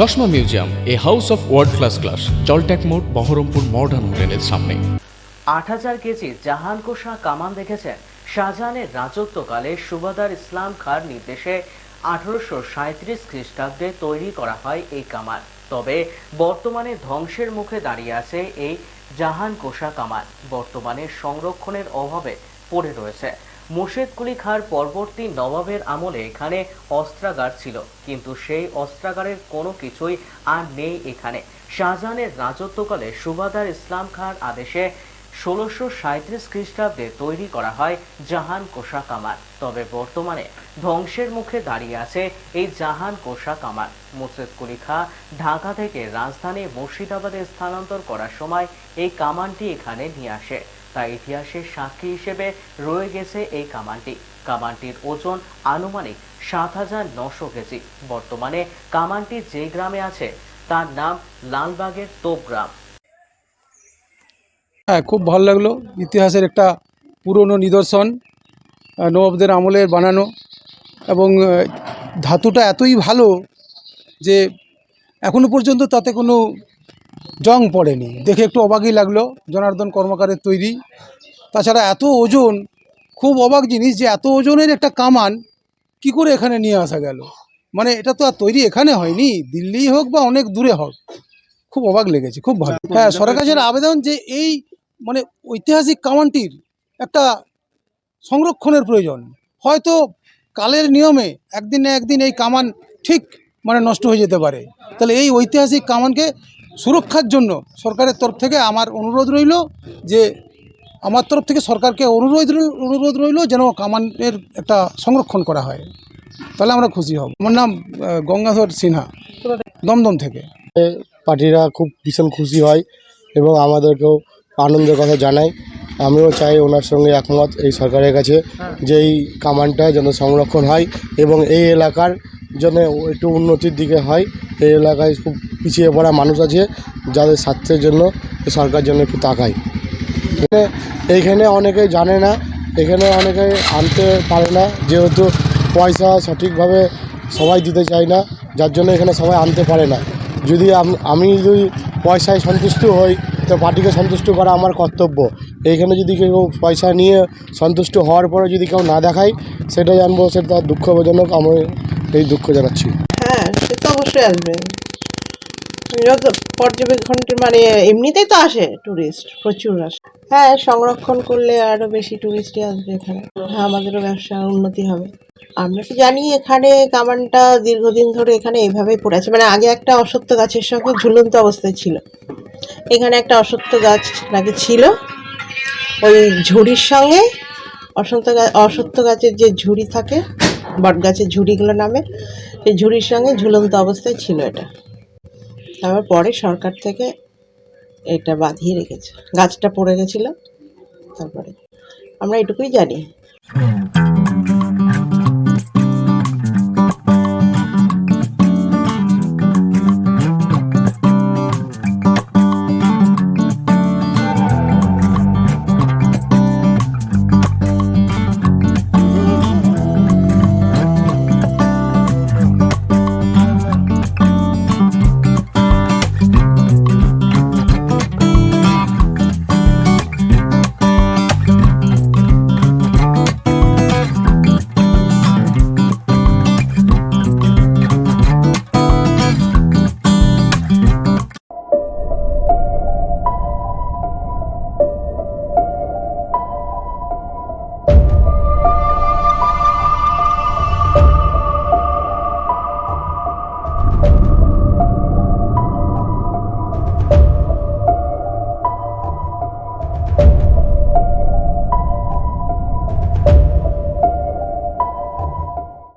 চশমা museum, a house of world class class জলট্যাক মোড়, Baharampur modern হোটেলের সামনে। আট হাজার কেজি জাহান কোষা কামান দেখেছেন। শাহজাহানের রাজত্বকালে সুবাদার ইসলাম খাঁর নির্দেশে আঠারোশো সাঁত্রিশ খ্রিস্টাব্দে তৈরি করা হয় এই কামান। তবে বর্তমানে ধ্বংসের মুখে দাঁড়িয়ে আছে এই জাহান কোষা কামান। বর্তমানে সংরক্ষণের অভাবে পড়ে রয়েছে। মুর্শেদ কুলি খাঁর পরবর্তী নবাবের আমলে এখানে অস্ত্রাগার ছিল, কিন্তু সেই অস্ত্রাগারের কোনো কিছুই আর নেই এখানে। শাহজাহানের রাজত্বকালে সুবাদার ইসলাম খাঁর আদেশে ষোলোশো সাঁত্রিশ খ্রিস্টাব্দে তৈরি করা হয় জাহান কোষা কামান তবে বর্তমানে ধ্বংসের মুখে দাঁড়িয়ে আছে এই জাহান কোষা কামান মুর্শেদ কুলি খাঁ ঢাকা থেকে রাজধানী মুর্শিদাবাদে স্থানান্তর করার সময় এই কামানটি এখানে নিয়ে আসে। তাই ইতিহাসের সাক্ষী হিসেবে রয়ে গেছে এই কামানটি। কামানটির ওজন আনুমানিক সাত হাজার নশো কেজি। বর্তমানে কামানটি যে গ্রামে আছে, তার নাম লালবাগের তোপ গ্রাম। হ্যাঁ খুব ভালো লাগল। ইতিহাসের একটা পুরনো নিদর্শন নবাবদের আমলের বানানো এবং ধাতুটা এতই ভালো যে এখনও পর্যন্ত তাতে কোনো জং পড়েনি। দেখে একটু অবাকই লাগল জনার্দন কর্মকারের তৈরি। তাছাড়া এত ওজন খুব অবাক জিনিস যে এত ওজনের একটা কামান কি করে এখানে নিয়ে আসা গেল? মানে এটা তো আর তৈরি এখানে হয়নি দিল্লি হোক বা অনেক দূরে হোক। খুব অবাক লেগেছে খুব ভালো। হ্যাঁ সরকারের আবেদন যে এই মানে ঐতিহাসিক কামানটির একটা সংরক্ষণের প্রয়োজন। হয়তো কালের নিয়মে একদিন না একদিন এই কামান ঠিক মানে নষ্ট হয়ে যেতে পারে। তাহলে এই ঐতিহাসিক কামানকে সুরক্ষার জন্য সরকারের তরফ থেকে আমার অনুরোধ রইল যে আমার তরফ থেকে সরকারকে অনুরোধ অনুরোধ রইল যেন কামানের একটা সংরক্ষণ করা হয়। তাহলে আমরা খুশি হব। আমার নাম গঙ্গাধর সিনহা। দমদম থেকে। পার্টিরা খুব ভীষণ খুশি হয় এবং আমাদেরকেও আনন্দের কথা জানায়। আমিও চাই ওনার সঙ্গে একমত এই সরকারের কাছে যে এই কামানটা যেন সংরক্ষণ হয় এবং এই এলাকার জন্য একটু উন্নতির দিকে হয়। এই এলাকায় খুব পিছিয়ে পড়া মানুষ আছে, যাদের স্বার্থের জন্য সরকার জন্য একটু তাকায় এইখানে অনেকে জানে না, এখানে অনেকে আনতে পারে না, যেহেতু পয়সা সঠিকভাবে সবাই দিতে চায় না, যার জন্য এখানে সবাই আনতে পারে না। যদি আমি যদি পয়সায় সন্তুষ্ট হই, তো পার্টিকে সন্তুষ্ট করা আমার কর্তব্য। এইখানে যদি কেউ পয়সা নিয়ে সন্তুষ্ট হওয়ার পরে যদি কেউ না দেখায়, সেটা জানব, সেটা দুঃখজনক, আমি এই দুঃখ জানাচ্ছি। হ্যাঁ সে তো অবশ্যই আসবে। পর্যবেক্ষণটি মানে এমনিতেই তো আসে টুরিস্ট প্রচুর আসে। হ্যাঁ সংরক্ষণ করলে আরও বেশি টুরিস্টই আসবে এখানে। হ্যাঁ আমাদেরও ব্যবসার উন্নতি হবে। আমরা তো জানি এখানে কামানটা দীর্ঘদিন ধরে এখানে এইভাবেই পড়ে আছে। মানে আগে একটা অসত্য গাছের সঙ্গে ঝুলন্ত অবস্থায় ছিল। এখানে একটা অসত্য গাছ নাকি ছিল। ওই ঝুড়ির সঙ্গে গাছ অসত্য গাছের যে ঝুড়ি থাকে বট গাছের ঝুড়িগুলো নামে সেই ঝুড়ির সঙ্গে ঝুলন্ত অবস্থায় ছিল এটা। তারপর পরে সরকার থেকে এটা বাঁধিয়ে রেখেছে। গাছটা পড়ে গেছিল, তারপরে। আমরা এটুকুই জানি।